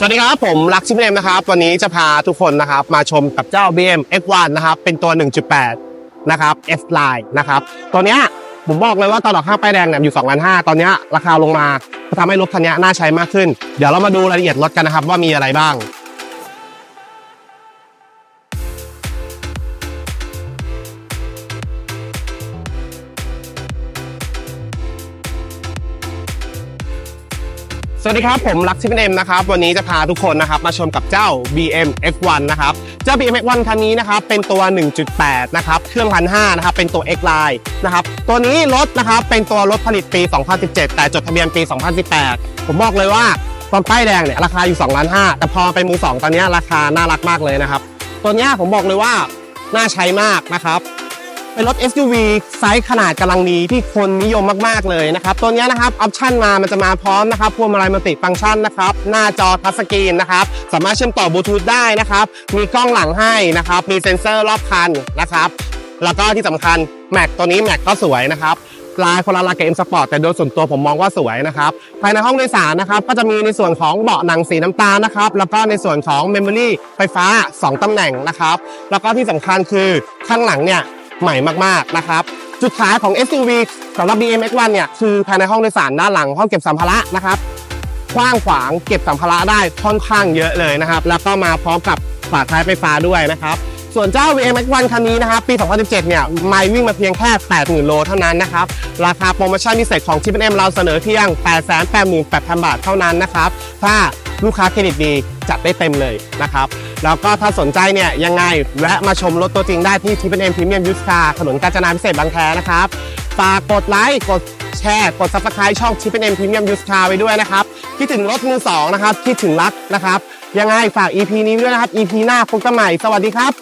สวัสดีครับ ผมลักชิมเนมนะครับ วันนี้จะพาทุกคนนะครับ มาชมกับเจ้า BM X1 นะครับ เป็นตัว 1.8 นะครับ F Line นะครับ ตัวเนี้ยผมบอกเลยว่าตอนดอกข้างป้ายแดงเนี่ยอยู่2,500ตอนเนี้ยราคาลงมาทำให้รถคันนี้น่าใช้มากขึ้น เดี๋ยวเรามาดูรายละเอียดรถกันนะครับว่ามีอะไรบ้าง สวัสดีครับ ผมลักชิมเอ็มนะครับ วันนี้จะพาทุกคนนะครับมาชมกับเจ้า BM X1 นะครับ เจ้า BM X1 คันนี้นะครับเป็นตัว 1.8 นะครับ เครื่องพันห้านะครับ เป็นตัว X Line นะครับ ตัวนี้รถนะครับเป็นตัวรถผลิตปี 2017 แต่จดทะเบียนปี 2018 ผมบอกเลยว่าตอนป้ายแดงเนี่ยราคาอยู่2ล้าน5แต่พอเป็นมือ2ตอนนี้ราคาน่ารักมากเลยนะครับ ตัวนี้ผมบอกเลยว่าน่าใช้มากนะครับ เป็นรถ SUV ไซส์ขนาดกำลังดีที่คนนิยมมากๆเลยนะครับ ตัวนี้นะครับออปชั่นมามันจะมาพร้อมนะครับพวงมาลัยมัลติฟังก์ชันนะครับ หน้าจอทัชสกรีนนะครับ สามารถเชื่อมต่อบลูทูธได้นะครับ มีกล้องหลังให้นะครับ มีเซ็นเซอร์รอบคันนะครับ แล้วก็ที่สำคัญแม็กตัวนี้แม็กก็สวยนะครับลายคนละลายกับ M Sport แต่โดยส่วนตัวผมมองว่าสวยนะครับ ภายในห้องโดยสารนะครับ ก็จะมีในส่วนของเบาะหนังสีน้ำตาลนะครับ แล้วก็ในส่วนของ Memory ไฟฟ้า 2ตำแหน่งนะครับ แล้วก็ที่สำคัญคือข้างหลังเนี่ย ใหม่มากๆนะครับจุดขายของ SUV สำหรับ BM X1 เนี่ยคือภายในห้องโดยสารด้านหลังห้องเก็บสัมภาระนะครับกว้างขวางเก็บสัมภาระได้ค่อนข้างเยอะเลยนะครับ แล้วก็มาพร้อมกับฝาท้ายไฟฟ้าด้วยนะครับ ส่วนเจ้า VM X1 คันนี้นะครับ ปี 2017 เนี่ยไม่วิ่งมาเพียงแค่ 80,000 โลเท่านั้นนะครับ ราคาโปรโมชั่นพิเศษของชิปเอ็มเราเสนอเพียง 888,000 บาทเท่านั้นนะครับ ถ้าลูกค้าเครดิตดีจัดได้เต็มเลยนะครับ แล้วก็ถ้าสนใจเนี่ยยังไงแวะมาชมรถตัวจริงได้ที่ t ิ p เอ็มพรีเมียมยูสคาถนนกาญจนาพิเศษบางแคนะครับ ฝากกดไลค์กดแชร์กด subscribe ช่อง t ิ p เอ็มพรีเมียมยูสคาไว้ด้วยนะครับ คิดถึงรถมือสองนะครับ คิดถึงรักนะครับ ยังไงฝาก EP นี้ไว้ด้วยนะครับ EP หน้าพบกันใหม่ สวัสดีครับ